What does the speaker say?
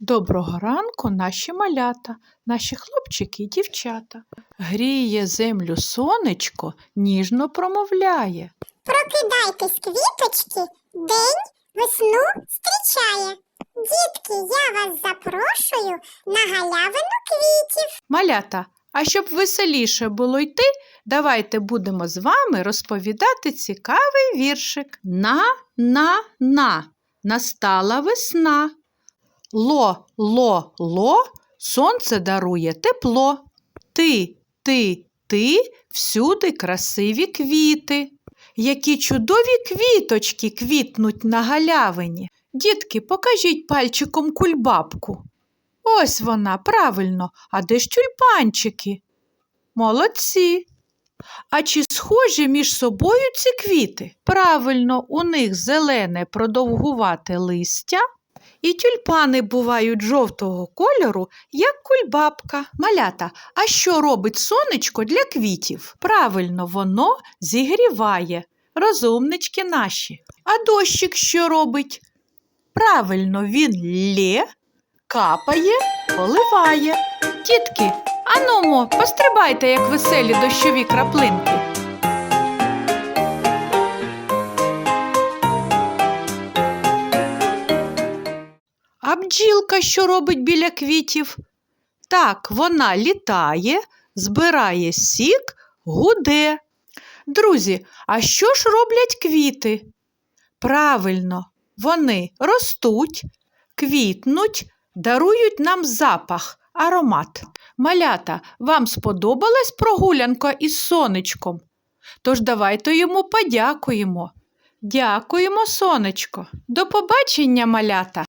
Доброго ранку, наші малята, наші хлопчики і дівчата. Гріє землю сонечко, ніжно промовляє. Прокидайтесь, квіточки, день весну зустрічає. Дітки, я вас запрошую на галявину квітів. Малята, а щоб веселіше було йти, давайте будемо з вами розповідати цікавий віршик. На, на, на, настала весна. Ло, ло, ло, сонце дарує тепло. Ти, ти, ти, всюди красиві квіти. Які чудові квіточки квітнуть на галявині. Дітки, покажіть пальчиком кульбабку. Ось вона, правильно, а де ж тюльпанчики? Молодці. А чи схожі між собою ці квіти? Правильно, у них зелене продовгувате листя, і тюльпани бувають жовтого кольору, як кульбабка. Малята, а що робить сонечко для квітів? Правильно, воно зігріває. Розумнички наші. А дощик що робить? Правильно, він лє, капає, поливає. Тітки, анумо, пострибайте, як веселі дощові краплинки. Бджілка що робить біля квітів? Так, вона літає, збирає сік, гуде. Друзі, а що ж роблять квіти? Правильно, вони ростуть, квітнуть, дарують нам запах, аромат. Малята, вам сподобалась прогулянка із сонечком? Тож давайте йому подякуємо. Дякуємо, сонечко. До побачення, малята!